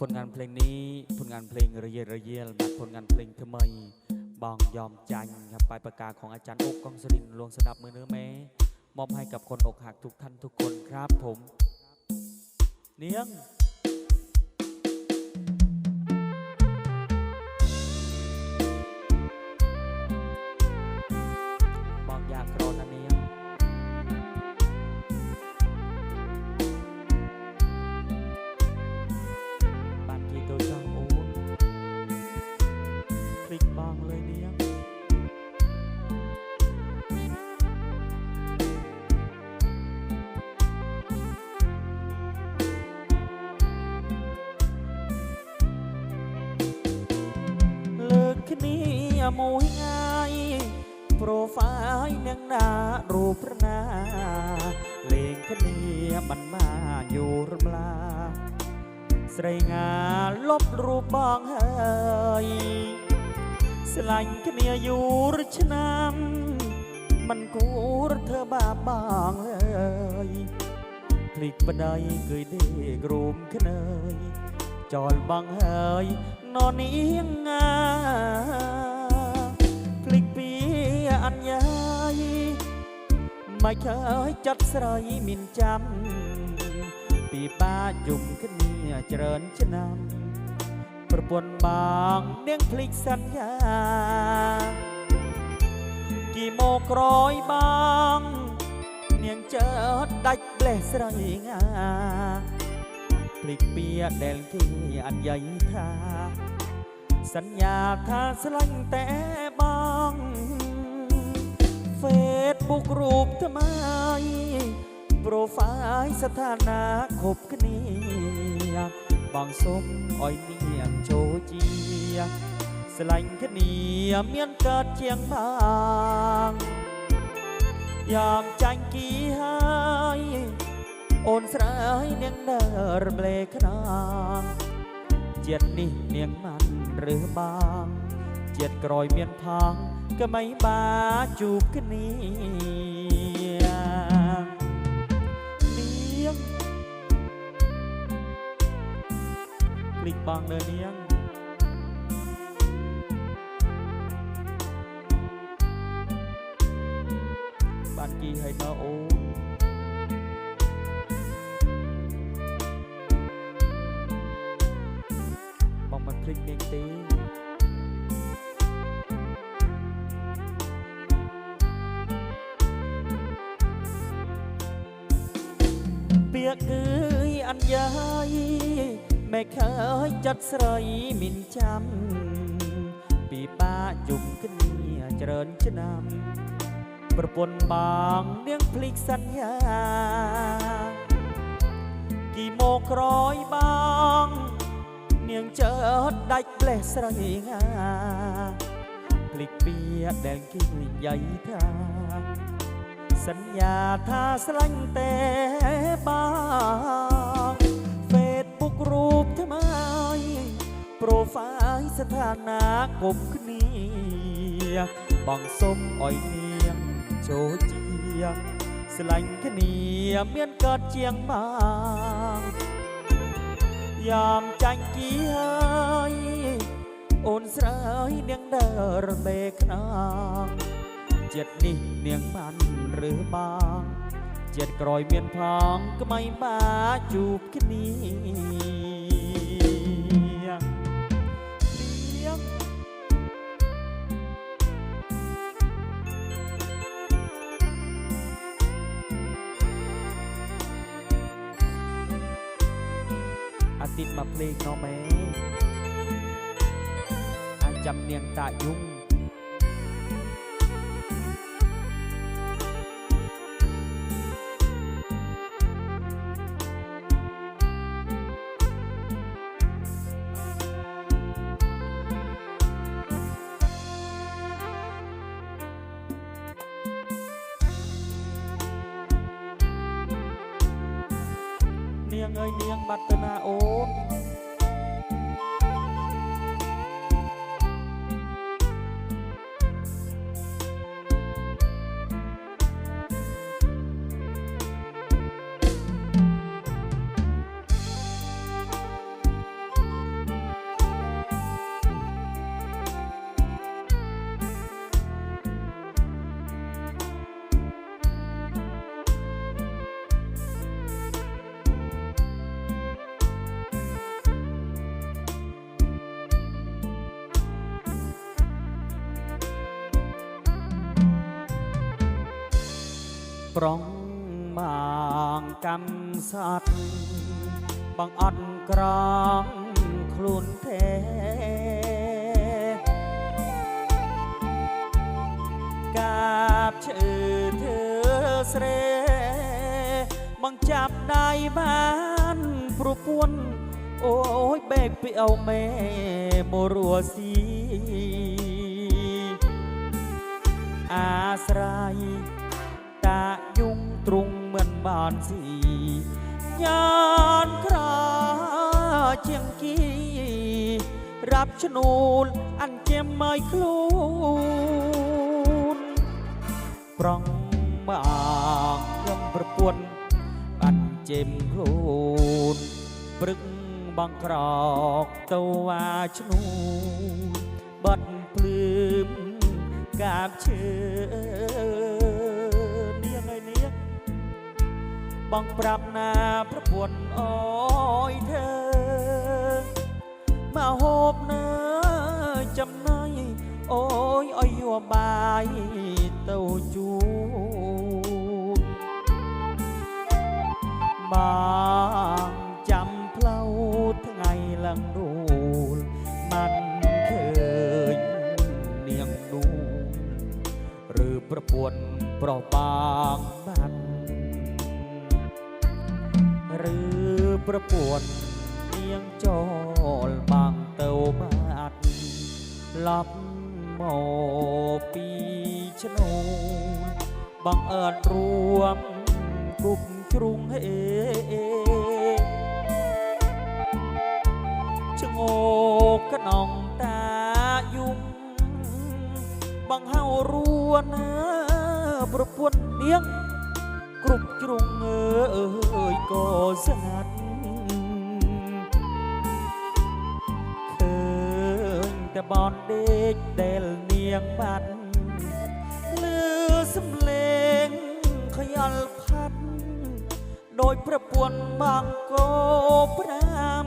ผลงานเพลงนี้ผลงานเพลงระเยระเยลบัดผลงานเพลงทำไมบองยอมจังครับปลายประกาศของอาจารย์อกกองสรินลวงสนับมือเนื้อแม้มอบให้กับคนอกหักทุกท่านทุกคนครับผม เนียง គ្នាមួយថ្ងៃប្រូហ្វាយនាងណារូបណាលេងគ្នាមិនមកយូររំលាស្រីងាលប់រូបបងហើយស្លាញ់គ្នាយូរឆ្នាំមិនគួរធ្វើបាបបងអើយភ្លេចប្តីគឺទេក្រុមគ្នា ចលបងហើយននាងងាភ្លេចពីអញ្ញា មិនអើយចាត់ស្រីមានចាំ ពីបាយំគ្នាច្រើនឆ្នាំប្រពន្ធបងនាងភ្លេចសន្យាគីមកក្រោយបង នាងចើតដាច់ផ្លេះស្រីងា ភ្លេចពីដែលគេអត់យាយថា សន្យាថាស្រឡាញ់តែបង Facebook រូបថ្មី Profile ស្ថានៈគ្រប់គ្នាបងសុំអោយនាងចូលជាស្រឡាញ់គ្នាមានកើតជាងបងយ៉ាងចាញ់គីហើយ งา พลิกเปียแดงที่อันใหญ่ทาสัญญาทาสลังแต่บางเฟซบุ๊กรูปทำไม โปรไฟล์สถานะคบกันเนียบางสมอ้อยเนียงโชเจีย สลังกันเนียเมียนเกิดเชียงบาง ยามจังกี่หาย โอนสายเนียงเนอรเบลขนางเจียดนี่เนียง ភ្លេចពេកទេពាក្យគឺអញ្ញយមេឃើញចិត្តស្រីមិនចាំពីបាជុំគ្នាច្រើនឆ្នាំប្រពន្ធបងនាងភ្លេចសន្យា គីមកក្រោយបង នាងចើតដាច់ផ្លេះស្រីងាភ្លេចពាក្យដែលគេនិយាយថាសន្យាថាស្រឡាញ់តែបង Facebook រូបថ្មី Profile ស្ថានៈគុំគ្នាបងសុំអោយនាងចូលជាស្រឡាញ់គ្នាមានកើតជាងបង យ៉ាំចាញ់គីហើយអូនស្រើយនាងដើរមេខ្នងចិត្តនេះនាងបានឬបងចិត្តក្រោយមានផងក្មៃបាជួបគ្នា មកភ្លេងនោះមែអាចាំនាងតាយុង ប្រុងមកកម្មសត្វបងអត់ក្រងខ្លួនទេកាបឈឺធ្វើស្រែបងចាប់ដៃបានប្រពន្ធអូយបែកពីអូមេមករស់ស៊ីអាស្រ័យតាយុងទ្រ ង់មិនបានស៊ីញានក្រជាងគីរាប់ឈ្នួលអញ្ចេមមកខ្លួនប្រងមកខ្ញុំប្រពន្ធអញ្ចេមខ្លួនព្រឹកបងក្រកទៅអាឈ្នួលបាត់ភ្លឺមកាបឈើ បងប្រាប់ណាប្រពន្ធអើយធើមកហូបនៅចំណៃអូយអុយយកបាយទៅជូនបងចាំផ្លូវថ្ងៃឡើងរួលមិនឃើញនាងនួលឬប្រពន្ធប្រុសបងបាត់ឬ ប្រពន្ធនាងចូលបងទៅបាត់ឡប់មកពីឆ្នូលបងអើតរួមគប់ជ្រុងហេឆ្ងោកក្នុងតាយំបង្ហៅរួនណាប្រពន្ធនាងគ្រប់ជ្រុងអើយក៏ស្ងា តែបនដេកដែលនាងបាត់លឺសំលេងខយល់ផាត់ដោយប្រពន្ធបងកោប្រាំ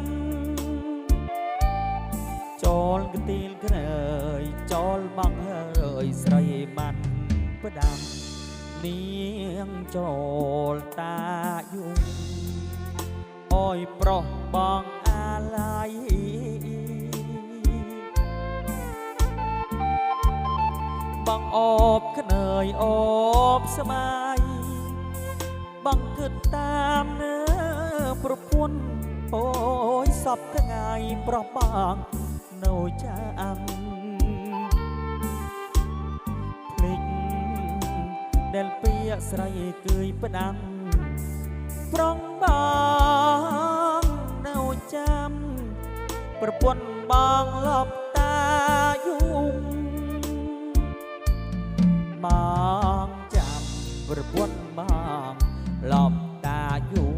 ចូលកទីលក្រើយចូលបងហើយស្រីបានផ្ដាំនាងចូលតាយំអយប្រុសបង បងអបក្នើយអបស្មាយបងគិតតាមនៅប្រពន្ធអូយសពថ្ងៃប្រុសបងនៅចាំភ្លេចដែលពាក្យស្រីគឺយផ្ដាំប្រងបងនៅចាំប្រពន្ធបងល បងចាំប្រពន្ធបងលប់តាយំ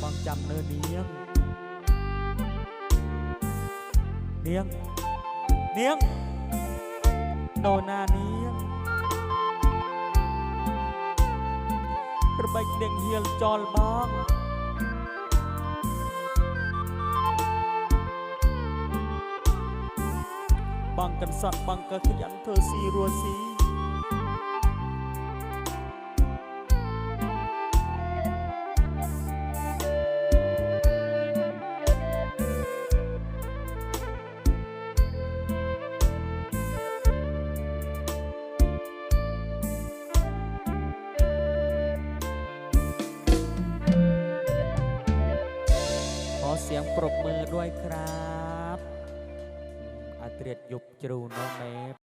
បងចាំនៅនាងនាងនាងដូនណានាងរបេចនាងហៀលចោលបង บางกันสั่นบางก็ขยันเธอสีรัวสีขอเสียงปรบมือด้วยครับ อาเตรียดยุบจรูน้องเมฟ